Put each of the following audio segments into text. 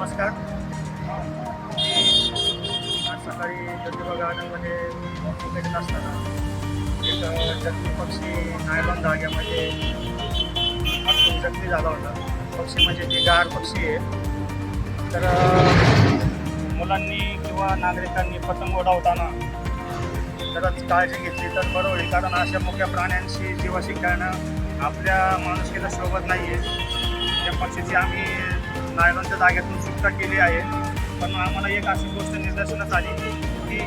नमस्कार. आज सकाळी ज्योतिबा गार्डनमध्ये भेटत असताना एक जखमी पक्षी नायलॉन धाग्यामध्ये जखमी झाला होता. पक्षी म्हणजे ती गार पक्षी आहे. तर मुलांनी किंवा नागरिकांनी पतंग उडवताना तरच काळजी घेतली तर बरं होईल. कारण अशा मोठ्या प्राण्यांशी जीवाशी खेळणं आपल्या माणुसकीला शोभत नाही आहे त्या पक्षीची आम्ही नायलॉनच्या जागेतून सुटका केली आहे. पण आम्हाला एक अशी गोष्ट निदर्शनास आली की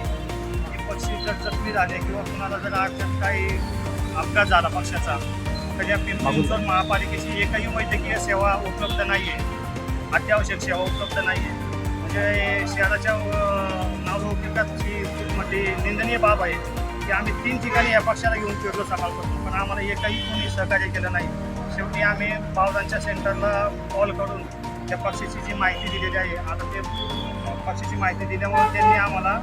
पक्षी जर जखमी झाले किंवा कुणाला जर अडचण काही अपघात झाला पक्षाचा तर या पिंपरी महापालिकेची एकही वैद्यकीय सेवा उपलब्ध नाही आहे अत्यावश्यक सेवा उपलब्ध नाही आहे म्हणजे शहराच्या नावलौकिकाची मध्ये निंदनीय बाब आहे की आम्ही तीन ठिकाणी या पक्षाला घेऊन फिरलो सकाळपासून पण आम्हाला एकही कोणी सहकार्य केलं नाही. शेवटी आम्ही पावलांच्या सेंटरला कॉल करून त्या पक्षीची जी माहिती दिलेली आहे आता ते पक्षीची माहिती दिल्यामुळे त्यांनी आम्हाला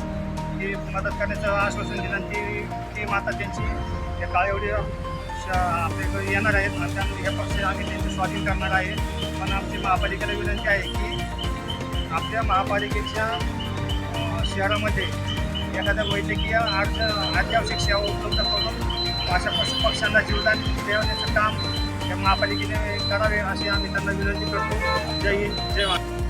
ती मदत करण्याचं आश्वासन दिलं आणि ती ती माता त्यांची त्या काळेवडी आपल्याकडे येणार आहेत आणि त्यामुळे हे पक्षी आम्ही त्यांचे स्वाधीन करणार आहे. पण आमची महापालिकेला विनंती आहे की आपल्या महापालिकेच्या शहरामध्ये एखाद्या वैद्यकीय आज अत्यावश्यक सेवा उपलब्ध करून अशा पशु पक्ष्यांना जीवदान देण्याचं काम महापालिकेने करावे अशी आम्ही त्यांना विनंती करतो जय हिंद जय महाराष्ट्र